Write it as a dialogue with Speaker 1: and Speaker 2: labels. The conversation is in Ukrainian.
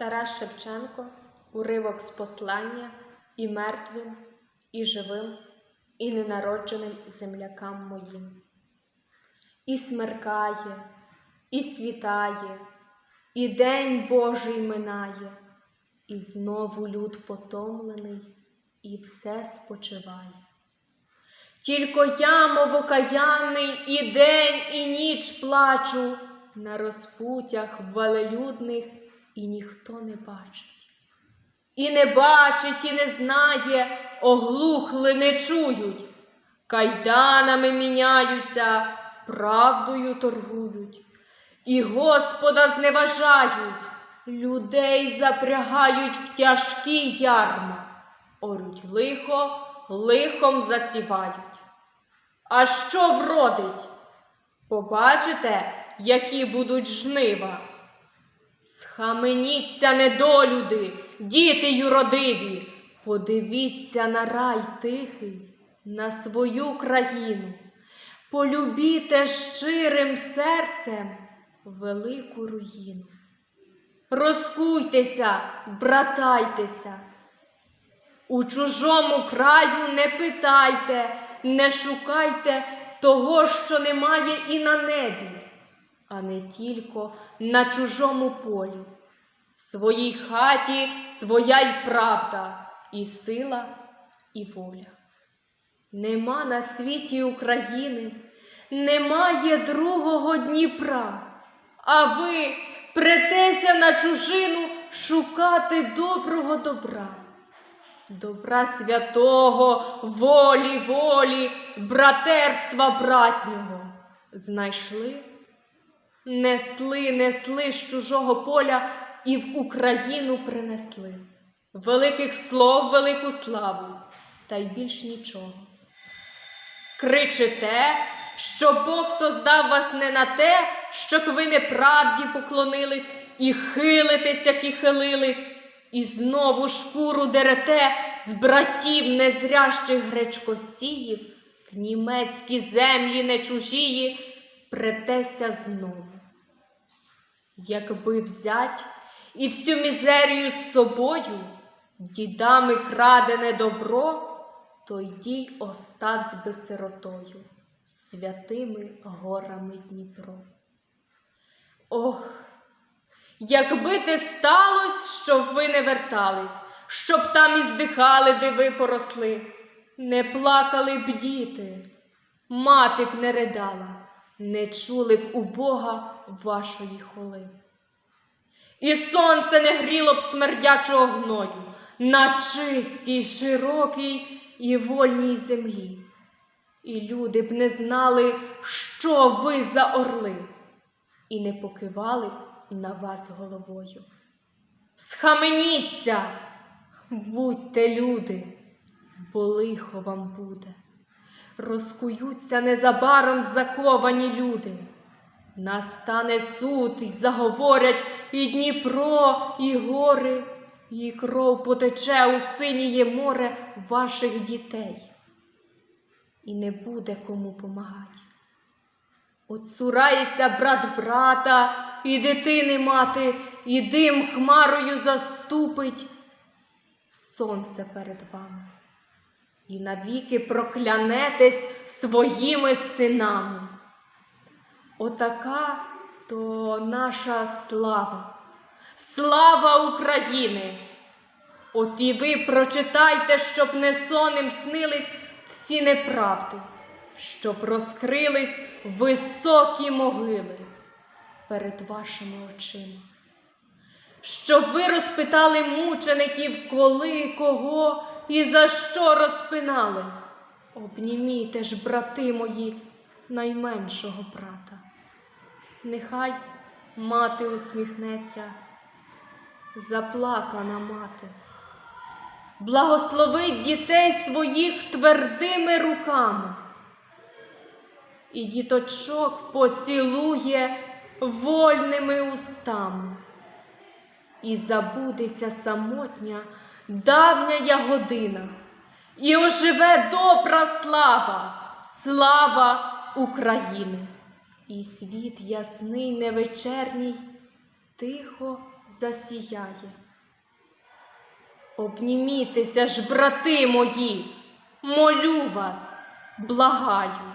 Speaker 1: Тарас Шевченко, уривок з послання і мертвим, і живим, і ненародженим землякам моїм. І смеркає, і світає, і день Божий минає, і знову люд потомлений, і все спочиває. Тільки я, мов окаянний, і день, і ніч плачу на розпутях велелюдних, і ніхто не бачить. І не бачить, і не знає, оглухли не чують, кайданами міняються, правдою торгують, і Господа зневажають, людей запрягають в тяжкі ярма, орють лихо, лихом засівають. А що вродить? Побачите, які будуть жнива. Схаменіться, недолюди, діти юродиві, подивіться на рай тихий, на свою країну, полюбіте щирим серцем велику руїну. Розкуйтеся, братайтеся. У чужому краю не питайте, не шукайте того, що немає і на небі, а не тільки на чужому полі. В своїй хаті своя й правда, і сила, і воля. Нема на світі України, немає другого Дніпра, а ви претеся на чужину шукати доброго добра. Добра святого, волі, волі, братерства братнього знайшли, несли, несли з чужого поля і в Україну принесли. Великих слов, велику славу, та й більш нічого. Кричите, що Бог создав вас не на те, щоб ви неправді поклонились і хилитесь, як і хилились, і знову шкуру дерете з братів незрящих гречкосіїв, в німецькі землі не чужії, претеся знову. Якби взять і всю мізерію з собою, дідами крадене добро, то дій оставсь би сиротою, святими горами Дніпро. Ох, якби те сталось, щоб ви не вертались, щоб там і здихали, де ви поросли, не плакали б діти, мати б не ридала, не чули б у Бога вашої холи. І сонце не гріло б смердячого гною на чистій, широкій і вольній землі. І люди б не знали, що ви за орли, і не покивали б на вас головою. Схаменіться, будьте люди, бо лихо вам буде. Розкуються незабаром заковані люди. Настане суд, і заговорять і Дніпро, і гори, і кров потече у синіє море ваших дітей. І не буде кому помагати. Отцурається брат брата, і дитини мати, і дим хмарою заступить сонце перед вами. І навіки проклянетесь своїми синами. Отака то наша слава, слава України. От і ви прочитайте, щоб не сонним снились всі неправди, щоб розкрились високі могили перед вашими очима. Щоб ви розпитали мучеників, коли, кого і за що розпинали. Обнімійте ж, брати мої, найменшого брата. Нехай мати усміхнеться, заплакана мати. Благословить дітей своїх твердими руками. І діточок поцілує вольними устами. І забудеться самотня давня година, і оживе добра слава, слава України. І світ ясний невечерній тихо засіяє. Обнімітеся ж, брати мої, молю вас, благаю.